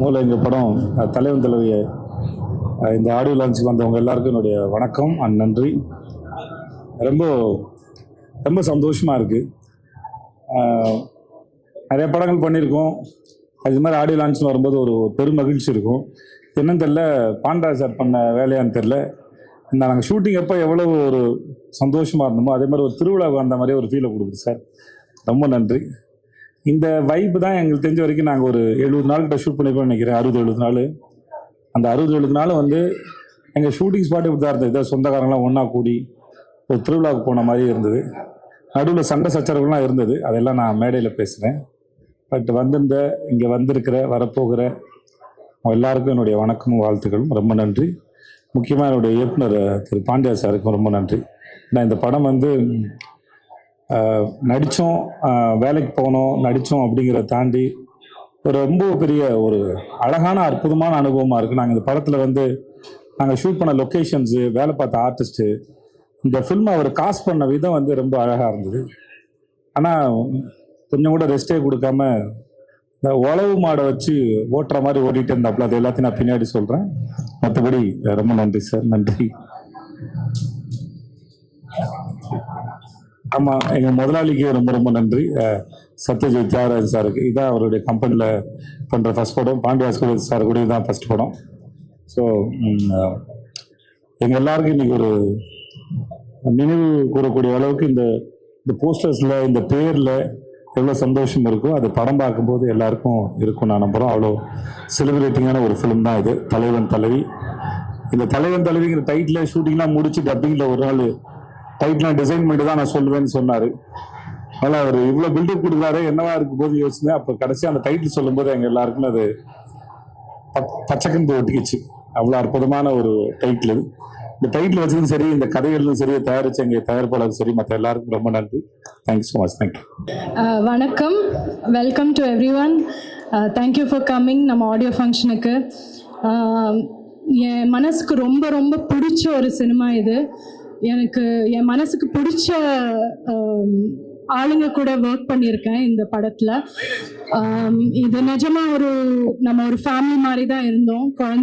மூளை எங்கள் படம் தலைவன் தலைவிய இந்த ஆடியோ லான்ச்சுக்கு வந்தவங்க எல்லாருக்கும் என்னுடைய வணக்கம் அண்ட் நன்றி. ரொம்ப ரொம்ப சந்தோஷமாக இருக்குது நிறைய படங்கள் பண்ணியிருக்கோம். அது மாதிரி ஆடியோ லான்ச்னு வரும்போது ஒரு பெரும் மகிழ்ச்சி இருக்கும். என்னன்னு தெரில பாண்டா சார் பண்ண வேலையான்னு தெரில இந்த நாங்கள் ஷூட்டிங் அப்போ எவ்வளோ ஒரு சந்தோஷமாக இருந்தோமோ அதே மாதிரி ஒரு திருவிழாவுக்கு வந்த மாதிரியே ஒரு ஃபீலை கொடுக்குது சார். ரொம்ப நன்றி. இந்த வைப் தான் எங்களுக்கு தெரிஞ்ச வரைக்கும் நாங்கள் ஒரு எழுபது நாள் கிட்ட ஷூட் பண்ணிருக்கோம்னு நினைக்கிறேன். அறுபது எழுபது நாள். அந்த அறுபது எழுபது நாள் வந்து எங்கள் ஷூட்டிங் ஸ்பாட் இப்படி தான் இருந்தது சொந்தக்காரங்களாம் ஒன்றா கூடி ஒரு திருவிழாவுக்கு போன மாதிரி இருந்தது. நடுவில் சண்டை சச்சரவுலாம் இருந்தது. அதெல்லாம் நான் மேடையில் பேசுகிறேன் பட் வந்திருந்த இங்கே வந்திருக்கிற வரப்போகிற எல்லாருக்கும் என்னுடைய வணக்கமும் வாழ்த்துக்களும். ரொம்ப நன்றி. முக்கியமாக என்னுடைய இயக்குனர் திரு பாண்டியா சாருக்கும் ரொம்ப நன்றி. நான் இந்த படம் வந்து நடித்தோம் வேலைக்கு போனோம் நடித்தோம் அப்படிங்கிறத தாண்டி ஒரு ரொம்ப பெரிய ஒரு அழகான அற்புதமான அனுபவமாக இருக்குது நாங்கள் இந்த படத்தில் வந்து நாங்கள் ஷூட் பண்ண லொக்கேஷன்ஸு வேலை பார்த்த ஆர்டிஸ்ட்டு இந்த ஃபில்மை அவர் காஸ்ட் பண்ண விதம் வந்து ரொம்ப அழகாக இருந்தது. ஆனால் கொஞ்சம் கூட ரெஸ்ட்டே கொடுக்காம இந்த உழவு மாடை வச்சு ஓட்டுற மாதிரி ஓடிட்டு இருந்தாப்புல அது எல்லாத்தையும் நான் பின்னாடி சொல்கிறேன் மற்றபடி ரொம்ப நன்றி சார் நன்றி. ஆமாம் எங்கள் முதலாளிக்கு ரொம்ப ரொம்ப நன்றி. சத்யஜித் தியாகராஜ் சாருக்கு. இதான் அவருடைய கம்பெனியில் பண்ணுற ஃபர்ஸ்ட் படம். பாண்டியாஸ்கர் சார் கூட இதுதான் ஃபர்ஸ்ட் படம். ஸோ எங்கள் எல்லாருக்கும் இன்றைக்கி ஒரு நினைவு கூறக்கூடிய அளவுக்கு இந்த இந்த போஸ்டர்ஸில் இந்த பேரில் எவ்வளோ சந்தோஷம் இருக்கோ அது படம் பார்க்கும்போது எல்லாருக்கும் இருக்கும் நான் நம்புகிறோம் அவ்வளோ செலிப்ரேட்டிங்கான ஒரு ஃபிலிம் தான் இது. தலைவன் தலைவி. இந்த தலைவன் தலைவிங்கிற டைட்டில் ஷூட்டிங்லாம் முடிச்சு டப்பிங்கில் ஒரு நாள் டைட்டில் டிசைன் பண்ணிட்டு தான் நான் சொல்லுவேன்னு சொன்னார். அதனால் அவர் இவ்வளோ பில்டப் கொடுக்குறாரு. என்னவா இருக்கும் போது யோசிச்சேன் அப்போ கடைசி அந்த டைட்டில் சொல்லும்போது எங்கள் எல்லாருக்குமே அது ப- பச்சைக்கம்பு ஒட்டிக்கிச்சு. அவ்வளோ அற்புதமான ஒரு டைட்டில் இது. இந்த டைட்டில் வச்சதும் சரி இந்த கதைகளும் சரி தயாரிச்ச எங்கள் தயாரிப்பாளரும் சரி மற்ற எல்லாருக்கும் ரொம்ப நன்றி. Thank you so much thank you வணக்கம். Welcome to everyone thank you for coming நம்ம ஆடியோ ஃபங்க்ஷனுக்கு என் மனசுக்கு ரொம்ப ரொம்ப பிடிச்ச ஒரு சினிமா இது. எனக்கு என் மனசுக்கு பிடிச்ச ஆளுங்க கூட ஒர்க் பண்ணியிருக்கேன் இந்த படத்தில். இது நிஜமாக ஒரு நம்ம ஒரு ஃபேமிலி மாதிரி தான் இருந்தோம். குழந்தை